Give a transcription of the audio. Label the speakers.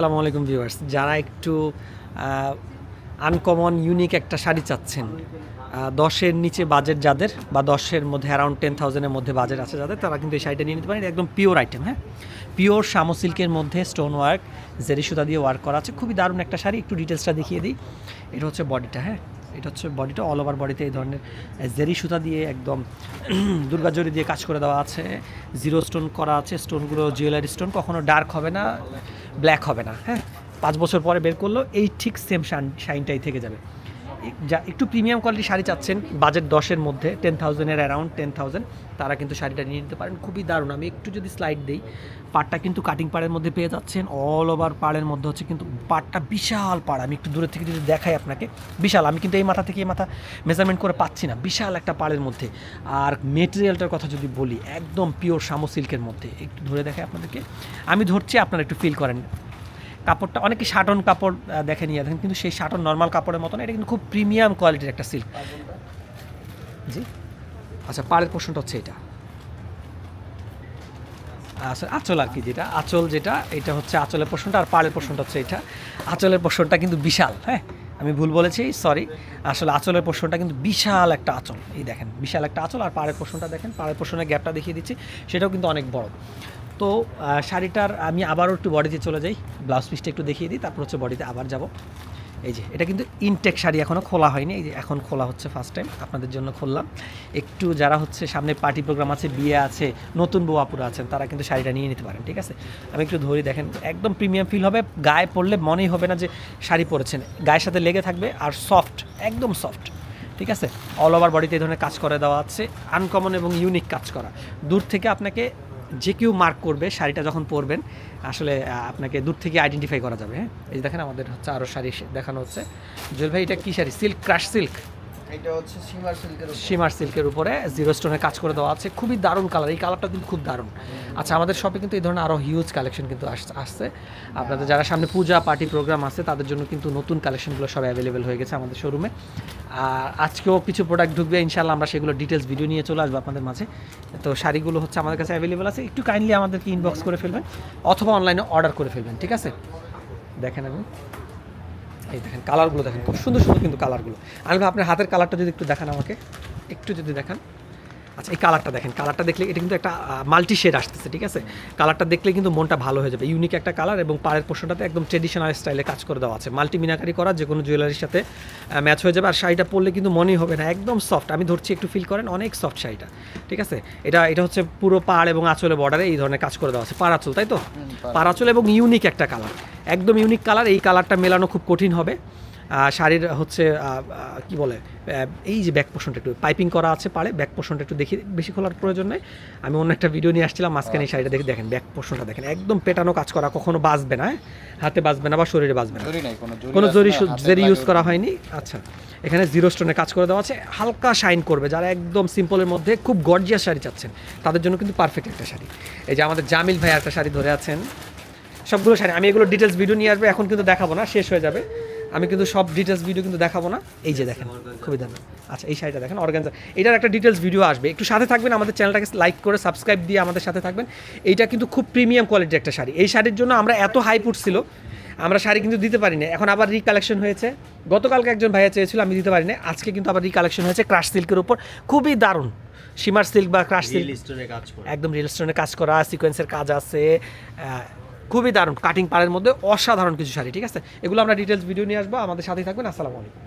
Speaker 1: আসসালামু আলাইকুম ভিউয়ার্স। যারা একটু আনকমন ইউনিক একটা শাড়ি চাচ্ছেন দশের নিচে বাজেট যাদের বা দশের মধ্যে অ্যারাউন্ড টেন থাউজেন্ডের মধ্যে বাজেট আছে যাদের, তারা কিন্তু এই শাড়িটা নিয়ে নিতে পারেন। একদম পিওর আইটেম হ্যাঁ? পিওর শামো সিল্কের মধ্যে স্টোন ওয়ার্ক জেরি সুতা দিয়ে ওয়ার্ক করা আছে। খুবই দারুণ একটা শাড়ি। একটু ডিটেলসটা দেখিয়ে দিই। এটা হচ্ছে বডিটা হ্যাঁ? এটা হচ্ছে বডিটা অল ওভার বডিতে এই ধরনের জেরি সুতা দিয়ে একদম দুর্গা জরি দিয়ে কাজ করে দেওয়া আছে। জিরো স্টোন করা আছে। স্টোনগুলো জুয়েলারি স্টোন কখনো ডার্ক হবে না। ব্ল্যাক হবে না হ্যাঁ? পাঁচ বছর পরে বের করল, এই ঠিক সেম শাইনটাই থেকে যাবে। যা একটু প্রিমিয়াম কোয়ালিটি শাড়ি চাচ্ছেন বাজেট দশের মধ্যে টেন থাউজেন্ডের অ্যারাউন্ড টেন থাউজেন্ড তারা কিন্তু শাড়িটা নিয়ে নিতে পারেন। খুবই দারুণ। আমি একটু যদি স্লাইড দিই, পাড়টা কিন্তু কাটিং পাড়ের মধ্যে পেয়ে যাচ্ছেন অল ওভার পাড়ের মধ্যে হচ্ছে কিন্তু পাড়টা বিশাল পাড়। আমি একটু দূরের থেকে যদি দেখাই আপনাকে, বিশাল, আমি কিন্তু এই মাথা থেকে এই মাথা মেজারমেন্ট করে পাচ্ছি না, বিশাল একটা পাড়ের মধ্যে। আর মেটেরিয়ালটার কথা যদি বলি, একদম পিওর শামো সিল্কের মধ্যে। একটু ধরে দেখাই আপনাদেরকে। আমি ধরছি, আপনারা একটু ফিল করেন। কাপড়টা অনেকে শাটন কাপড় দেখে নিয়ে দেখেন কিন্তু সেই শাটন নর্মাল কাপড়ের মতো না এটা কিন্তু খুব প্রিমিয়াম কোয়ালিটির একটা সিল্ক জি? আচ্ছা পাড়ের পোর্শনটা হচ্ছে এটা। আচ্ছা আঁচল আর কি যেটা আঁচল যেটা এটা হচ্ছে আঁচলের পোর্শনটা আর পাড়ের পোর্শনটা হচ্ছে এটা। আঁচলের পোর্শনটা কিন্তু বিশাল হ্যাঁ? আমি ভুল বলেছি সরি আসলে আঁচলের পোর্শনটা কিন্তু বিশাল একটা আঁচল এই দেখেন বিশাল একটা আঁচল আর পাড়ের পোর্শনটা দেখেন পাড়ের পোর্শনের গ্যাপটা দেখিয়ে দিচ্ছি সেটাও কিন্তু অনেক বড়। তো শাড়িটার আমি আবারও একটু বডিতে চলে যাই। ব্লাউজ পিসটা একটু দেখিয়ে দিই, তারপর হচ্ছে বডিতে আবার যাব। এই যে, এটা কিন্তু ইনটেক শাড়ি এখনও খোলা হয়নি। এই যে, এখন খোলা হচ্ছে ফার্স্ট টাইম আপনাদের জন্য খুললাম। একটু যারা হচ্ছে সামনে পার্টি প্রোগ্রাম আছে, বিয়ে আছে, নতুন বউ আপুরা আছেন, তারা কিন্তু শাড়িটা নিয়ে নিতে পারেন, ঠিক আছে? আমি একটু ধরি, দেখেন, একদম প্রিমিয়াম ফিল হবে। গায়ে পরলে মনেই হবে না যে শাড়ি পরেছেন। গায়ের সাথে লেগে থাকবে আর সফট একদম সফট ঠিক আছে? অল ওভার বডিতে এই ধরনের কাজ করে দেওয়া আছে। আনকমন এবং ইউনিক কাজ করা। দূর থেকে আপনাকে যে কেউ মার্ক করবে শাড়িটা যখন পরবেন, আসলে আপনাকে দূর থেকে আইডেন্টিফাই করা যাবে হ্যাঁ? এই দেখেন, আমাদের হচ্ছে আরও শাড়ি দেখানো হচ্ছে। জুয়েল ভাই, এটা কী শাড়ি? সিল্ক ক্রাশ সিল্ক
Speaker 2: এটা হচ্ছে সীমার সিল্কের
Speaker 1: সিল্কের উপরে জিরো স্টোনের কাজ করে দেওয়া আছে। খুবই দারুণ কালার এই কালারটা কিন্তু খুব দারুণ। আচ্ছা আমাদের শপে কিন্তু এই ধরনের আরও হিউজ কালেকশন কিন্তু আস- আসছে। আপনাদের যারা সামনে পূজা পার্টি প্রোগ্রাম আছে, তাদের জন্য কিন্তু নতুন কালেকশনগুলো সব অ্যাভেলেবেল হয়ে গেছে আমাদের শোরুমে আর আজকেও কিছু প্রোডাক্ট ঢুকবে ইনশাল্লাহ আমরা সেগুলো ডিটেলস ভিডিও নিয়ে চলে আসব আপনাদের মাঝে। তো শাড়িগুলো হচ্ছে আমাদের কাছে অ্যাভেলেবেল আছে। একটু কাইন্ডলি আমাদেরকে ইনবক্স করে ফেলবেন, অথবা অনলাইনে অর্ডার করে ফেলবেন, ঠিক আছে? দেখেন আমি এই দেখেন কালারগুলো দেখেন, খুব সুন্দর সুন্দর কিন্তু কালারগুলো আমি আপনার হাতের কালারটা যদি একটু দেখান আমাকে, একটু যদি দেখান। আচ্ছা এই কালারটা দেখেন কালারটা দেখলে এটা কিন্তু একটা মাল্টি শেড আসতেছে ঠিক আছে? কালারটা দেখলে কিন্তু মনটা ভালো হয়ে যাবে। ইউনিক একটা কালার এবং পাড়ের পোর্শনটাতে একদম ট্রেডিশনাল স্টাইলে কাজ করে দেওয়া আছে। মাল্টি মিনাকারি করা যে কোনো জুয়েলারির সাথে ম্যাচ হয়ে যাবে। আর শাড়িটা পরলে কিন্তু মনেই হবে না একদম সফট আমি ধরছি একটু ফিল করেন অনেক সফট শাড়িটা ঠিক আছে? এটা এটা হচ্ছে পুরো পাড় এবং আঁচলে বর্ডারে এই ধরনের কাজ করে দেওয়া আছে পাড় আঁচল তাই তো? পাড় আঁচল এবং ইউনিক একটা কালার একদম ইউনিক কালার এই কালারটা মেলানো খুব কঠিন হবে। শাড়ির হচ্ছে কি বলে এই যে ব্যাক পোর্শনটা একটু পাইপিং করা আছে পারে ব্যাক পোর্শনটা একটু দেখি বেশি খোলার প্রয়োজন নেই। আমি অন্য একটা ভিডিও নিয়ে আসছিলাম মাঝখানে এই শাড়িটা দেখে দেখেন ব্যাক পোর্শনটা দেখেন একদম পেটানো কাজ করা কখনো বাঁচবে না হ্যাঁ? হাতে বাঁচবে না বা শরীরে বাঁচবে না।
Speaker 2: কোনো জরি
Speaker 1: জরি ইউজ করা হয়নি। আচ্ছা এখানে জিরো স্টোনের কাজ করে দেওয়া আছে হালকা শাইন করবে যারা একদম সিম্পলের মধ্যে খুব গর্জিয়াস শাড়ি চাচ্ছেন তাদের জন্য কিন্তু পারফেক্ট একটা শাড়ি। এই যে আমাদের জামিল ভাই একটা শাড়ি ধরে আছেন সবগুলো শাড়ি আমি এগুলো ডিটেলস ভিডিও নিয়ে আসব এখন কিন্তু দেখাবো না শেষ হয়ে যাবে। আমি কিন্তু সব ডিটেলস ভিডিও কিন্তু দেখাবো না। এই যে দেখেন খুবই দারুণ। আচ্ছা এই শাড়িটা দেখেন অর্গানজা এটার একটা ডিটেলস ভিডিও আসবে। একটু সাথে থাকবেন আমাদের চ্যানেলটাকে লাইক করে সাবস্ক্রাইব দিয়ে আমাদের সাথে থাকবেন। এইটা কিন্তু খুব প্রিমিয়াম কোয়ালিটির একটা শাড়ি। এই শাড়ির জন্য আমরা এত হাইপ উঠছিল আমরা শাড়ি কিন্তু দিতে পারি না এখন আবার রিকালেকশন হয়েছে। গতকালকে একজন ভাইয়া চেয়েছিল আমি দিতে পারি না আজকে কিন্তু আবার রিকালেকশন হয়েছে ক্রাশ সিল্কের উপর। খুবই দারুণ। সীমার সিল্ক বা ক্রাশ সিল্ক একদম রিয়েল স্টোনে কাজ করা সিকোয়েন্সের কাজ আছে। খুবই দারুণ। কাটিং পাড়ের মধ্যে অসাধারণ কিছু শাড়ি, ঠিক আছে? এগুলো আমরা ডিটেলস ভিডিও নিয়ে আসব। আমাদের সাথেই থাকবেন। আসসালামু আলাইকুম।